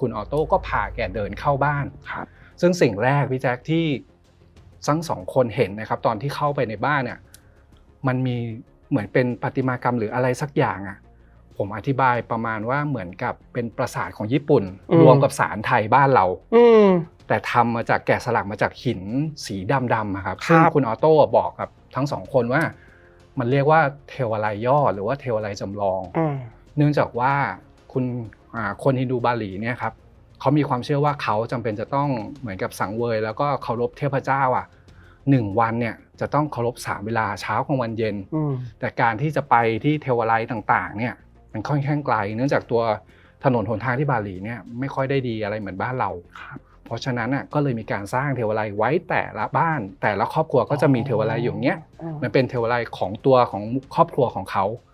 คุณออโต้ก็พาแกเดินเข้าบ้านครับซึ่งสิ่งแรกพี่แจ็คที่ทั้งสองคนเห็นนะครับ ตอนที่เข้าไปในบ้านเนี่ยมันมีเหมือนเป็นประติมากรรมหรืออะไรสักอย่างอะผมอธิบายประมาณว่าเหมือนกับเป็นปราสาทของญี่ปุ่นอืมรวมกับศาลไทยบ้านเราอืมแต่ทำมาจากแกะสลักมาจากหินสีดำๆอะครับครับซึ่งคุณออโต้บอกกับทั้งสองคนว่า มันเรียกว่าเทวาลัยย่อหรือว่าเทวาลัยจำลองอืมเนื่องจากว่าคุณอ่า คนฮินดูบาหลีเนี่ยครับเขามีความเชื่อว่าเขาจำเป็นจะต้องเหมือนกับสังเวย แล้วก็เคารพเทพเจ้าอะหนึ่งวันเนี่ยจะต้องเคารพสามเวลาเช้ากลางวันเย็นอืมแต่การที่จะไปที่เทวาลัยต่างๆ เนี่ย มันค่อนข้างไกล เนื่องจากตัวถนนหนทางที่บาหลีเนี่ยไม่ค่อยได้ดีอะไรเหมือนบ้านเราครับเพราะฉะนั้นอะก็เลยมีการสร้างเทวาลัยไว้แต่ละบ้าน แต่ละครอบครัวก็จะมีเทวาลัยอยู่อย่างเงี้ยมันเป็นเทวาลัยของตัวของครอบครัวของเขาอ